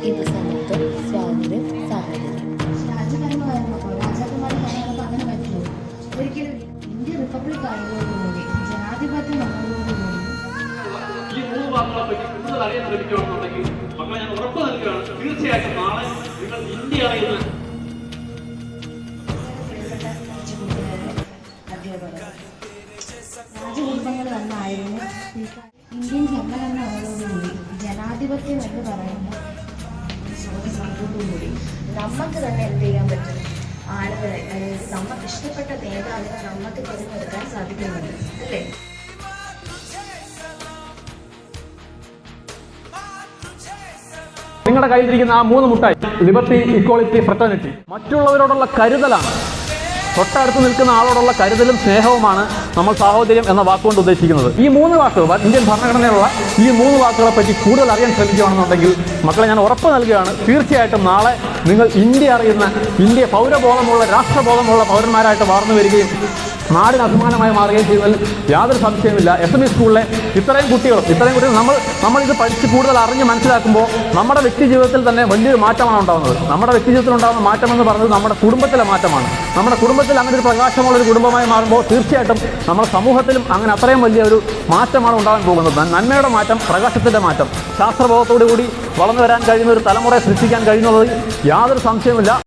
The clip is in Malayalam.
ഇത് സമത്വം സ്വാതന്ത്ര്യം ഒരിക്കലും ഇന്ത്യ റിപ്പബ്ലിക് ആയതോടുകൂടി ജനാധിപത്യം തീർച്ചയായിട്ടും നാളെ നിങ്ങൾ ഇന്ത്യ ഇന്ത്യൻ ഭരണഘടന ജനാധിപത്യം എന്ന് സ്വാതന്ത്ര്യത്തോടുകൂടി നമുക്ക് തന്നെ എന്ത് ചെയ്യാൻ പറ്റും? ആളുകളെ നമുക്ക് ഇഷ്ടപ്പെട്ട നേതാവിനെ നമുക്ക് തിരഞ്ഞെടുക്കാൻ സാധിക്കുന്നുണ്ട് അല്ലേ? നിങ്ങളുടെ കയ്യിലിരിക്കുന്ന ആ മൂന്ന് മുട്ടായി ലിബർട്ടി ഇക്വാളിറ്റി ഫ്രട്ടേണിറ്റി മറ്റുള്ളവരോടുള്ള കരുതലാണ്. തൊട്ടടുത്ത് നിൽക്കുന്ന ആളോടുള്ള കരുതലും സ്നേഹവുമാണ് നമ്മൾ സാഹോദര്യം എന്ന വാക്കുകൊണ്ട് ഉദ്ദേശിക്കുന്നത്. ഈ മൂന്ന് വാക്കുകൾ ഇന്ത്യൻ ഭരണഘടനയുള്ള ഈ മൂന്ന് വാക്കുകളെ പറ്റി കൂടുതൽ അറിയാൻ ശ്രമിക്കുകയാണെന്നുണ്ടെങ്കിൽ മക്കളെ ഞാൻ ഉറപ്പ് നൽകുകയാണ്. തീർച്ചയായിട്ടും നാളെ നിങ്ങൾ ഇന്ത്യ അറിയുന്ന ഇന്ത്യ പൗരബോധമുള്ള രാഷ്ട്രബോധമുള്ള പൗരന്മാരായിട്ട് വളർന്നു വരികയും നാടിന് അഭിമാനമായി മാറുകയും ചെയ്യുന്നതിൽ യാതൊരു സംശയമില്ല എസ് എം ഇ സ്കൂളിലെ ഇത്രയും കുട്ടികളും ഇത്രയും കുട്ടികൾ നമ്മൾ നമ്മൾ ഇത് പഠിച്ച് കൂടുതൽ അറിഞ്ഞ് മനസ്സിലാക്കുമ്പോൾ നമ്മുടെ വ്യക്തി ജീവിതത്തിൽ തന്നെ വലിയൊരു മാറ്റമാണ് ഉണ്ടാകുന്നത്. നമ്മുടെ വ്യക്തി ജീവിതത്തിൽ ഉണ്ടാകുന്ന മാറ്റം എന്ന് പറയുന്നത് നമ്മുടെ കുടുംബത്തിലെ മാറ്റമാണ്. നമ്മുടെ കുടുംബത്തിൽ അങ്ങനെ ഒരു പ്രകാശമുള്ള ഒരു കുടുംബമായി മാറുമ്പോൾ തീർച്ചയായിട്ടും നമ്മുടെ സമൂഹത്തിലും അങ്ങനെ അത്രയും വലിയ ഒരു മാറ്റമാണ് ഉണ്ടാകാൻ പോകുന്നത്. നന്മയുടെ മാറ്റം പ്രകാശത്തിന്റെ മാറ്റം. ശാസ്ത്രബോധത്തോടു കൂടി വളർന്നു വരാൻ കഴിയുന്ന ഒരു തലമുറയെ സൃഷ്ടിക്കാൻ കഴിയുന്നത് യാതൊരു സംശയവുമില്ല.